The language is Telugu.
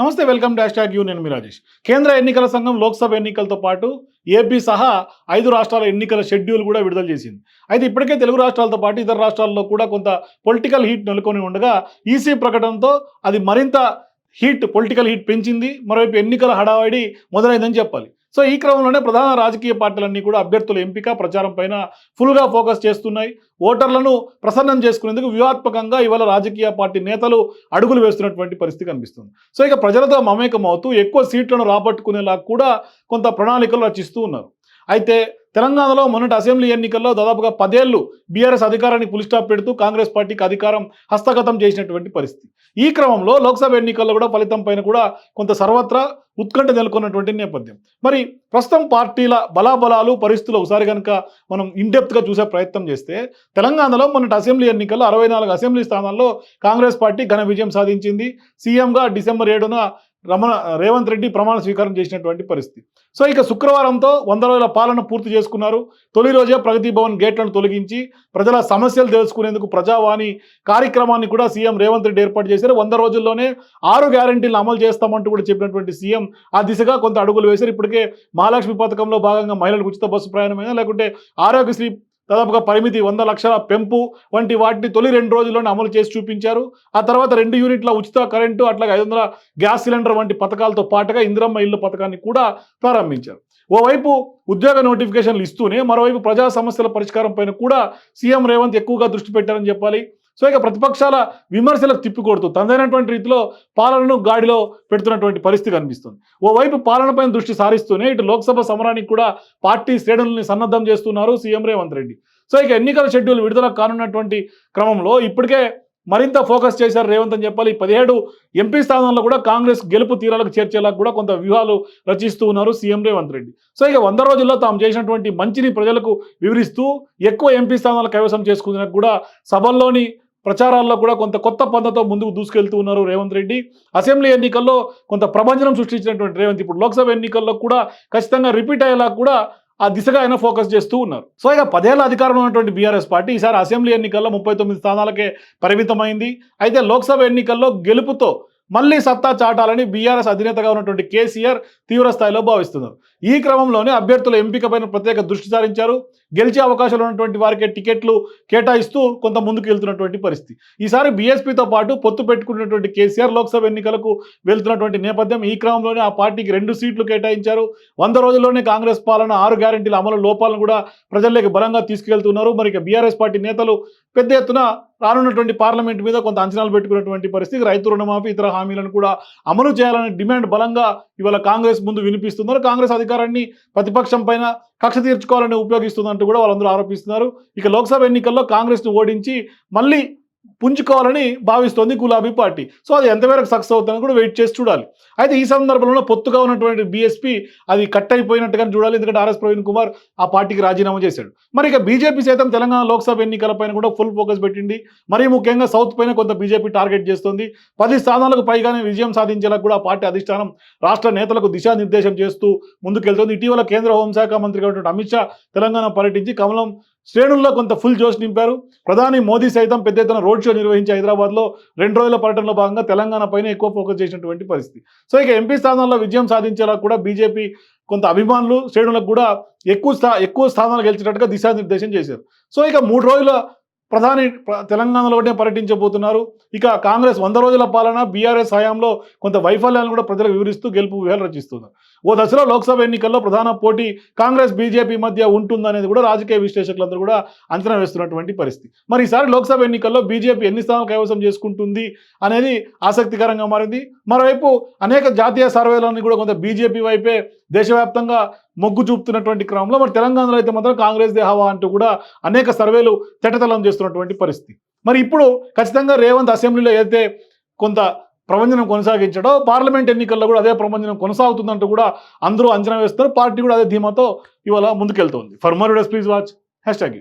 నమస్తే వెల్కమ్ డాష్ ట్యాగ్ యూ నేను మీ రాజేష్. కేంద్ర ఎన్నికల సంఘం లోక్సభ ఎన్నికలతో పాటు ఏపీ సహా ఐదు రాష్ట్రాల ఎన్నికల షెడ్యూల్ కూడా విడుదల చేసింది. అయితే ఇప్పటికే తెలుగు రాష్ట్రాలతో పాటు ఇతర రాష్ట్రాల్లో కూడా కొంత పొలిటికల్ హీట్ నెలకొని ఉండగా ఈసీ ప్రకటనతో అది మరింత హీట్ పొలిటికల్ హీట్ పెంచింది. మరోవైపు ఎన్నికల హడావడి మొదలైందని చెప్పాలి. సో ఈ క్రమంలోనే ప్రధాన రాజకీయ పార్టీలన్నీ కూడా అభ్యర్థుల ఎంపిక ప్రచారం పైన ఫుల్గా ఫోకస్ చేస్తున్నాయి. ఓటర్లను ప్రసన్నం చేసుకునేందుకు వ్యూహాత్మకంగా ఇవాళ రాజకీయ పార్టీ నేతలు అడుగులు వేస్తున్నటువంటి పరిస్థితి కనిపిస్తుంది. సో ఇక ప్రజలతో మమేకం అవుతూ ఎక్కువ సీట్లను రాబట్టుకునేలా కూడా కొంత ప్రణాళికలు రచిస్తూ ఉన్నారు. అయితే తెలంగాణలో మొన్నటి అసెంబ్లీ ఎన్నికల్లో దాదాపుగా పదేళ్ళు బీఆర్ఎస్ అధికారాన్ని పులిస్టాప్ పెడుతూ కాంగ్రెస్ పార్టీకి అధికారం హస్తగతం చేసినటువంటి పరిస్థితి. ఈ క్రమంలో లోక్సభ ఎన్నికల్లో కూడా ఫలితం పైన కూడా కొంత సర్వత్రా ఉత్కంఠ నెలకొన్నటువంటి నేపథ్యం. మరి ప్రస్తుతం పార్టీల బలాబలాలు పరిస్థితులు ఒకసారి కనుక మనం ఇన్డెప్త్గా చూసే ప్రయత్నం చేస్తే తెలంగాణలో మొన్నటి అసెంబ్లీ ఎన్నికల్లో అరవై నాలుగు అసెంబ్లీ స్థానాల్లో కాంగ్రెస్ పార్టీ ఘన విజయం సాధించింది. సీఎంగా డిసెంబర్ ఏడున రమణ రేవంత్ రెడ్డి ప్రమాణ స్వీకారం చేసినటువంటి పరిస్థితి. సో ఇక శుక్రవారంతో వంద రోజుల పాలన పూర్తి చేసుకున్నారు. తొలి రోజే ప్రగతి భవన్ గేట్లను తొలగించి ప్రజల సమస్యలు తెలుసుకునేందుకు ప్రజావాణి కార్యక్రమాన్ని కూడా సీఎం రేవంత్ రెడ్డి ఏర్పాటు చేశారు. వంద రోజుల్లోనే ఆరు గ్యారంటీలు అమలు చేస్తామంటూ కూడా చెప్పినటువంటి సీఎం ఆ దిశగా కొంత అడుగులు వేశారు. ఇప్పటికే మహాలక్ష్మి పథకంలో భాగంగా మహిళలకు ఉచిత బస్సు ప్రయాణమైనా లేకుంటే ఆరోగ్యశ్రీ దాదాపుగా పరిమితి వంద లక్షల పెంపు వంటి వాటిని తొలి రెండు రోజుల్లోనే అమలు చేసి చూపించారు. ఆ తర్వాత రెండు యూనిట్ల ఉచిత కరెంటు అట్లాగే ఐదు వందల గ్యాస్ సిలిండర్ వంటి పథకాలతో పాటుగా ఇందిరమ్మ ఇల్లు పథకాన్ని కూడా ప్రారంభించారు. ఓవైపు ఉద్యోగ నోటిఫికేషన్లు ఇస్తూనే మరోవైపు ప్రజా సమస్యల పరిష్కారం పైన కూడా సీఎం రేవంత్ ఎక్కువగా దృష్టి పెట్టారని చెప్పాలి. సో ఇక ప్రతిపక్షాల విమర్శలకు తిప్పికొడుతూ తనదైనటువంటి రీతిలో పాలనను గాడిలో పెడుతున్నటువంటి పరిస్థితి కనిపిస్తుంది. ఓవైపు పాలనపైన దృష్టి సారిస్తూనే ఇటు లోక్సభ సమరానికి కూడా పార్టీ శ్రేణుల్ని సన్నద్ధం చేస్తున్నారు సీఎం రేవంత్ రెడ్డి. సో ఇక ఎన్నికల షెడ్యూల్ విడుదల కానున్నటువంటి క్రమంలో ఇప్పటికే మరింత ఫోకస్ చేశారు రేవంత్ అని చెప్పాలి. పదిహేడు ఎంపీ స్థానాల్లో కూడా కాంగ్రెస్ గెలుపు తీరాలకు చేర్చేలా కూడా కొంత వ్యూహాలు రచిస్తూ ఉన్నారు సీఎం రేవంత్ రెడ్డి. సో ఇక వంద రోజుల్లో తాము చేసినటువంటి మంచిని ప్రజలకు వివరిస్తూ ఎక్కువ ఎంపీ స్థానాలు కైవసం చేసుకునేందుకు కూడా సభల్లోని ప్రచారాల్లో కూడా కొంత కొత్త పద్ధతితో ముందుకు దూసుకెళ్తూ ఉన్నారు రేవంత్ రెడ్డి. అసెంబ్లీ ఎన్నికల్లో కొంత ప్రభంజనం సృష్టించినటువంటి రేవంత్ ఇప్పుడు లోక్సభ ఎన్నికల్లో కూడా ఖచ్చితంగా రిపీట్ అయ్యేలా కూడా ఆ దిశగా ఆయన ఫోకస్ చేస్తూ ఉన్నారు. సో ఇక పదేళ్ళ అధికారంలో ఉన్నటువంటి బీఆర్ఎస్ పార్టీ ఈసారి అసెంబ్లీ ఎన్నికల్లో ముప్పై తొమ్మిది స్థానాలకే పరిమితమైంది. అయితే లోక్సభ ఎన్నికల్లో గెలుపుతో మళ్ళీ సత్తా చాటాలని బీఆర్ఎస్ అధినేతగా ఉన్నటువంటి కేసీఆర్ తీవ్ర స్థాయిలో భావిస్తున్నారు. ఈ క్రమంలోనే అభ్యర్థుల ఎంపికపైన ప్రత్యేక దృష్టి సారించారు. గెలిచే అవకాశాలు ఉన్నటువంటి వారికి టికెట్లు కేటాయిస్తూ కొంత ముందుకు వెళ్తున్నటువంటి పరిస్థితి. ఈసారి బీఎస్పీతో పాటు పొత్తు పెట్టుకున్నటువంటి కేసీఆర్ లోక్సభ ఎన్నికలకు వెళ్తున్నటువంటి నేపథ్యం ఈ క్రమంలోనే ఆ పార్టీకి రెండు సీట్లు కేటాయించారు. వంద రోజుల్లోనే కాంగ్రెస్ పాలన ఆరు గ్యారంటీల అమలు లోపాలను కూడా ప్రజల్లోకి బలంగా తీసుకెళ్తున్నారు. మరి బీఆర్ఎస్ పార్టీ నేతలు పెద్ద ఎత్తున రానున్నటువంటి పార్లమెంట్ మీద కొంత అంచనాలు పెట్టుకున్నటువంటి పరిస్థితి. రైతు రుణమాఫీ ఇతర హామీలను కూడా అమలు చేయాలనే డిమాండ్ బలంగా ఇవాళ కాంగ్రెస్ ముందు వినిపిస్తున్నారు కాంగ్రెస్ అధికారాన్ని ప్రతిపక్షం పైన కక్ష తీర్చుకోవాలని ఉపయోగిస్తుందంటూ కూడా వాళ్ళందరూ ఆరోపిస్తున్నారు. ఇక లోక్సభ ఎన్నికల్లో కాంగ్రెస్ను ఓడించి మళ్ళీ పుంజుకోవాలని భావిస్తోంది గులాబీ పార్టీ. సో అది ఎంతవరకు సక్సెస్ అవుతుందని కూడా వెయిట్ చేసి చూడాలి. అయితే ఈ సందర్భంలో పొత్తుగా ఉన్నటువంటి బీఎస్పీ అది కట్ అయిపోయినట్టుగా చూడాలి. ఎందుకంటే ఆర్ఎస్ ప్రవీణ్ కుమార్ ఆ పార్టీకి రాజీనామా చేశాడు. మరి ఇక బీజేపీ సైతం తెలంగాణ లోక్సభ ఎన్నికలపైన కూడా ఫుల్ ఫోకస్ పెట్టింది. మరీ ముఖ్యంగా సౌత్ పైన కొంత బీజేపీ టార్గెట్ చేస్తుంది. పది స్థానాలకు పైగానే విజయం సాధించేలా కూడా ఆ పార్టీ అధిష్టానం రాష్ట్ర నేతలకు దిశానిర్దేశం చేస్తూ ముందుకెళ్తుంది. ఇటీవల కేంద్ర హోంశాఖ మంత్రిగా ఉన్నటువంటి అమిత్ షా తెలంగాణ పర్యటించి కమలం శ్రేణుల్లో కొంత ఫుల్ జోష్ నింపారు. ప్రధాని మోదీ సైతం పెద్ద ఎత్తున రోడ్ షో నిర్వహించి హైదరాబాద్లో రెండు రోజుల పర్యటనలో భాగంగా తెలంగాణ పైన ఎక్కువ ఫోకస్ చేసినటువంటి పరిస్థితి. సో ఇక ఎంపీ స్థానంలో విజయం సాధించేలా కూడా బీజేపీ కొంత అభిమానులు శ్రేణులకు కూడా ఎక్కువ స్థా ఎక్కువ స్థానాలు గెలిచినట్టుగా దిశానిర్దేశం చేశారు. సో ఇక మూడు రోజుల ప్రధాని తెలంగాణలో తెలంగాణలోనే పర్యటించబోతున్నారు. ఇక కాంగ్రెస్ వంద రోజుల పాలన బీఆర్ఎస్ హయాంలో కొంత వైఫల్యాలను కూడా ప్రజలకు వివరిస్తూ గెలుపు వ్యూహాలు రచిస్తుంది. ఓ దశలో లోక్సభ ఎన్నికల్లో ప్రధాన పోటీ కాంగ్రెస్ బీజేపీ మధ్య ఉంటుందనేది కూడా రాజకీయ విశ్లేషకులందరూ కూడా అంచనా వేస్తున్నటువంటి పరిస్థితి. మరి ఈసారి లోక్సభ ఎన్నికల్లో బీజేపీ ఎన్ని స్థానాలు కైవసం చేసుకుంటుంది అనేది ఆసక్తికరంగా మారింది. మరోవైపు అనేక జాతీయ సర్వేలన్నీ కూడా కొంత బీజేపీ వైపే దేశవ్యాప్తంగా మొగ్గు చూపుతున్నటువంటి క్రమంలో మరి తెలంగాణలో అయితే మాత్రం కాంగ్రెస్ దేహావా అంటూ కూడా అనేక సర్వేలు తెటతలం చేస్తున్నటువంటి పరిస్థితి. మరి ఇప్పుడు ఖచ్చితంగా రేవంత్ అసెంబ్లీలో ఏదైతే కొంత ప్రపంచం కొనసాగించడో పార్లమెంట్ ఎన్నికల్లో కూడా అదే ప్రపంచం కొనసాగుతుందంటూ కూడా అందరూ అంచనా వేస్తారు పార్టీ కూడా అదే ధీమాతో ఇవాళ ముందుకెళ్తోంది. For more please watch hashtag